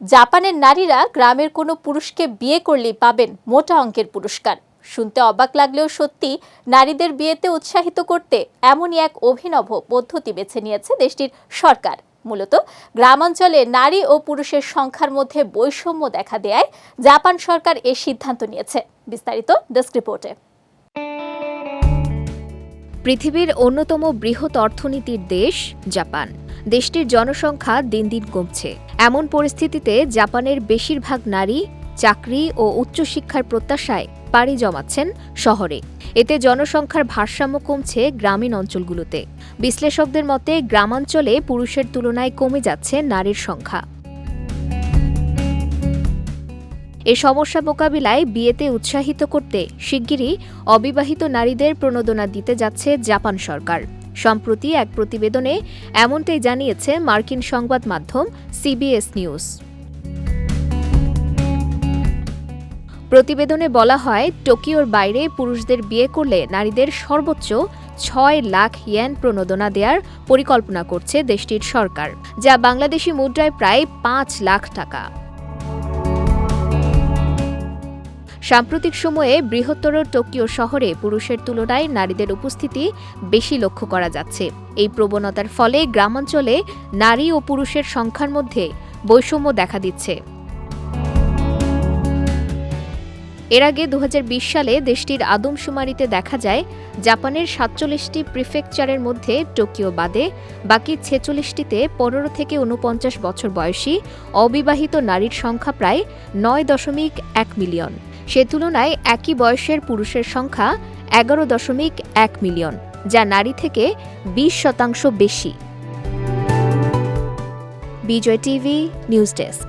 জাপানের নারীরা গ্রামের কোনো পুরুষকে বিয়ে করলেই পাবেন মোটা অঙ্কের পুরস্কার। শুনতে অবাক লাগলেও সত্যি, নারীদের বিয়েতে উৎসাহিত করতে এমনই এক অভিনব পদ্ধতি বেছে নিয়েছে দেশটির সরকার। মূলত, গ্রামাঞ্চলে নারী ও পুরুষের সংখ্যার মধ্যে বৈষম্য দেখা দেয় জাপান সরকার এ সিদ্ধান্ত নিয়েছে। বিস্তারিত ডেস্ক রিপোর্টে। পৃথিবীর অন্যতম বৃহৎ অর্থনীতির দেশ জাপান। দেশটির জনসংখ্যা দিন দিন কমছে। এমন পরিস্থিতিতে জাপানের বেশিরভাগ নারী চাকরি ও উচ্চশিক্ষার প্রত্যাশায় পাড়ি জমাচ্ছেন শহরে। এতে জনসংখ্যার ভারসাম্য কমছে গ্রামীণ অঞ্চলগুলোতে। বিশ্লেষকদের মতে, গ্রামাঞ্চলে পুরুষের তুলনায় কমে যাচ্ছে নারীর সংখ্যা। এ সমস্যা মোকাবিলায় বিয়েতে উৎসাহিত করতে শিগগিরই অবিবাহিত নারীদের প্রণোদনা দিতে যাচ্ছে জাপান সরকার। সম্প্রতি এক প্রতিবেদনে এমনটাই জানিয়েছে মার্কিন সংবাদ মাধ্যম সিবিএস নিউজ। প্রতিবেদনে বলা হয়, টোকিওর বাইরে পুরুষদের বিয়ে করলে নারীদের সর্বোচ্চ ছয় লাখ ইয়েন প্রণোদনা দেওয়ার পরিকল্পনা করছে দেশটির সরকার, যা বাংলাদেশি মুদ্রায় প্রায় পাঁচ লাখ টাকা। সাম্প্রতিক সময়ে বৃহত্তর টোকিও শহরে পুরুষের তুলনায় নারীদের উপস্থিতি বেশি লক্ষ্য করা যাচ্ছে। এই প্রবণতার ফলে গ্রামাঞ্চলে নারী ও পুরুষের সংখ্যার মধ্যে বৈষম্য দেখা দিচ্ছে। এর আগে দু হাজার বিশ সালে দেশটির আদমশুমারিতে দেখা যায়, জাপানের সাতচল্লিশটি প্রিফেকচারের মধ্যে টোকিও বাদে বাকি ছেচল্লিশটিতে পনেরো থেকে উনপঞ্চাশ বছর বয়সী অবিবাহিত নারীর সংখ্যা প্রায় নয় দশমিক এক মিলিয়ন। সে তুলনায় একই বয়সের পুরুষের সংখ্যা এগারো দশমিক এক মিলিয়ন, যা নারী থেকে বিশ শতাংশ বেশি। Bijoy TV, news desk.